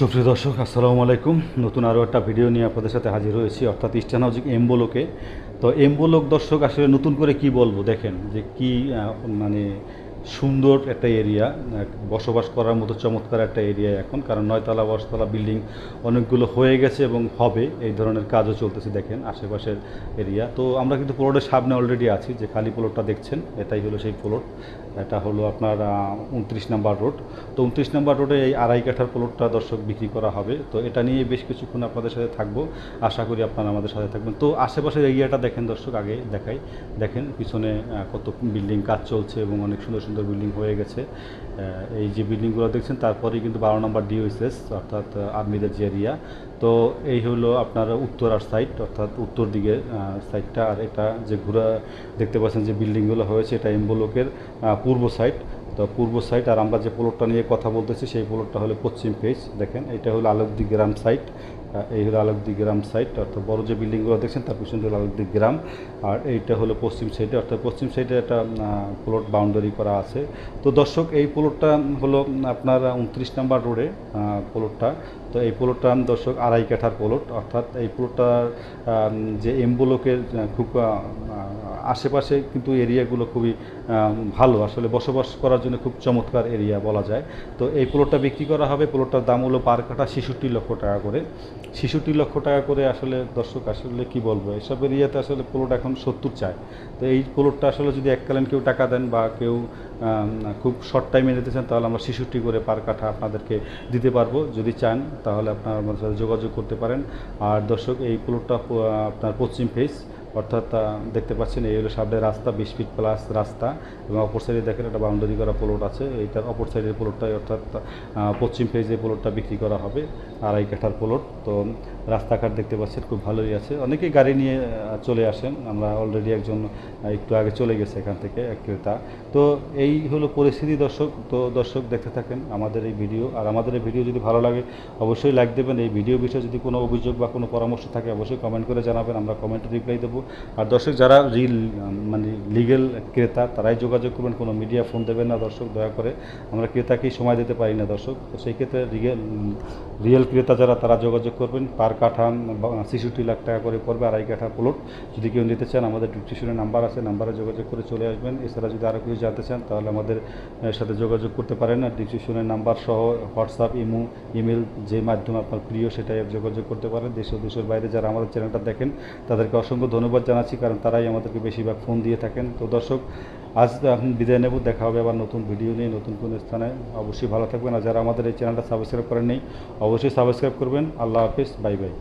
সুপ্রিয় দর্শক, আসসালামু আলাইকুম। নতুন আরও একটা ভিডিও নিয়ে আপনাদের সাথে হাজির হয়েছি, অর্থাৎ ইস্টার্ন এম্বোলোকে তো এম্বোলোক দর্শক, আসলে নতুন করে কি বলব? দেখেন যে কি মানে সুন্দর একটা এরিয়া বসবাস করার মতো চমৎকার একটা এরিয়া এখন, কারণ নয়তলা দশতলা বিল্ডিং অনেকগুলো হয়ে গেছে এবং হবে, এই ধরনের কাজও চলতেছে, দেখেন আশেপাশের এরিয়া। তো আমরা কিন্তু প্লটের সামনে অলরেডি আছি, যে খালি প্লটটা দেখছেন, এটাই হলো সেই প্লট এটা হলো আপনার উনত্রিশ নাম্বার রোড। তো উনত্রিশ নাম্বার রোডে এই আড়াই কাঠার প্লটটা দর্শক বিক্রি করা হবে। তো এটা নিয়ে বেশ কিছুক্ষণ আপনাদের সাথে থাকব। আশা করি আপনারা আমাদের সাথে থাকবেন। তো আশেপাশের এরিয়াটা দেখেন দর্শক, আগে দেখাই। দেখেন পিছনে কত বিল্ডিং, কাজ চলছে এবং অনেক সুন্দর সুন্দর বিল্ডিং হয়ে গেছে। এই যে বিল্ডিংগুলো দেখছেন, তারপরেই কিন্তু বারো নম্বর ডিওএসএস, অর্থাৎ আর্মিদের যে এরিয়া। তো এই হলো আপনার উত্তরার সাইড অর্থাৎ উত্তর দিকে সাইডটা আর এটা যে ঘোরা, দেখতে পাচ্ছেন যে বিল্ডিংগুলো হয়েছে, এটা এম্বোলোকের পূর্ব সাইড তো পূর্ব সাইড আর আমরা যে প্লটটা নিয়ে কথা বলতেছি, সেই প্লটটা হলো পশ্চিম পেজ দেখেন। এটা হলো আলোকদি গ্রাম সাইড এই হলো আলোকদি গ্রাম সাইড অর্থাৎ বড় যে বিল্ডিংগুলো দেখছেন, তার পিছনে হলো আলোকদি গ্রাম। আর এইটা হলো পশ্চিম সাইডে অর্থাৎ পশ্চিম সাইডে একটা প্লট বাউন্ডারি করা আছে। তো দর্শক, এই প্লটটা হলো আপনার উনত্রিশ নাম্বার রোডে প্লটটা তো এই প্লটটা দর্শক আড়াই কাঠার প্লট অর্থাৎ এই প্লটটার যে এমবোলোকের আহ, খুব আশেপাশে কিন্তু এরিয়াগুলো খুবই ভালো। আসলে বসবাস করার জন্য খুব চমৎকার এরিয়া বলা যায়। তো এই প্লটটা বিক্রি করা হবে। প্লটটার দাম হলো পার কাঠা ছেষট্টি লক্ষ টাকা করে। ছেষট্টি লক্ষ টাকা করে আসলে দর্শক আসলে কি বলব? এসব এরিয়াতে আসলে প্লট এখন সত্তর চায়। তো এই প্লটটা আসলে যদি এককালীন কেউ টাকা দেন বা কেউ খুব শর্ট টাইমে নিতে চান তাহলে আমরা ছেষট্টি করে পার কাঠা আপনাদেরকে দিতে পারব। যদি চান তাহলে আপনার যোগাযোগ করতে পারেন। আর দর্শক এই প্লটটা আপনার পশ্চিম ফেস অর্থাৎ দেখতে পাচ্ছেন এই হলো সামনে রাস্তা, বিশ ফিট প্লাস রাস্তা এবং অপর সাইডে দেখেন একটা বাউন্ডারি করা প্লট আছে। এইটার অপর সাইডের প্লটটাই অর্থাৎ পশ্চিম ফেজে প্লটটা বিক্রি করা হবে, আড়াই কাঠার প্লট তো রাস্তাঘাট দেখতে পাচ্ছেন খুব ভালোই আছে। অনেকেই গাড়ি নিয়ে চলে আসেন। আমরা অলরেডি একজন একটু আগে চলে গেছে এখান থেকে, এক ক্রেতা। তো এই হলো পরিস্থিতি দর্শক। তো দর্শক দেখতে থাকেন আমাদের এই ভিডিও আর আমাদের এই ভিডিও যদি ভালো লাগে, অবশ্যই লাইক দেবেন। এই ভিডিও বিষয়ে যদি কোনো অভিযোগ বা কোনো পরামর্শ থাকে, অবশ্যই কমেন্ট করে জানাবেন। আমরা কমেন্টে রিপ্লাই দেবো। আর দর্শক যারা রিল মানে লিগেল ক্রেতা, তারাই যোগাযোগ করবেন, কোনো মিডিয়া ফোন দেবেন না দর্শক, দয়া করে। আমরা ক্রেতাকেই সময় দিতে পারি না দর্শক। তো সেই ক্ষেত্রে রিয়েল রিয়েল ক্রেতা যারা, তারা যোগাযোগ করবেন। পার কাঠা ছেষট্টি লাখ টাকা করে পড়বে আড়াই কাঠা প্লট যদি কেউ নিতে চান, আমাদের ডিসক্রিপশনে নাম্বার আছে নাম্বারে যোগাযোগ করে চলে আসবেন। এছাড়া যদি আরও কিছু জানতে চান, তাহলে আমাদের সাথে যোগাযোগ করতে পারেন। আর ডিসক্রিপশনের নাম্বার সহ হোয়াটসঅ্যাপ ইমো ইমেল যে মাধ্যমে আপনার প্রিয় সেটাই যোগাযোগ করতে পারেন। দেশ ও দেশের বাইরে যারা আমাদের চ্যানেলটা দেখেন, তাদেরকে অসংখ্য ধন্যবাদ জানাচ্ছি, কারণ তারাই আমাদেরকে বেশিরভাগ ফোন দিয়ে থাকেন। তো দর্শক, আজ এখন বিদায় নেব, দেখা হবে আবার নতুন ভিডিও নিয়ে, নতুন কোনো স্থানে। অবশ্যই ভালো থাকবেন, আর যারা আমাদের এই চ্যানেলটা সাবস্ক্রাইব করেন নেই অবশ্যই সাবস্ক্রাইব করবেন। আল্লাহ হাফিজ বাই বাই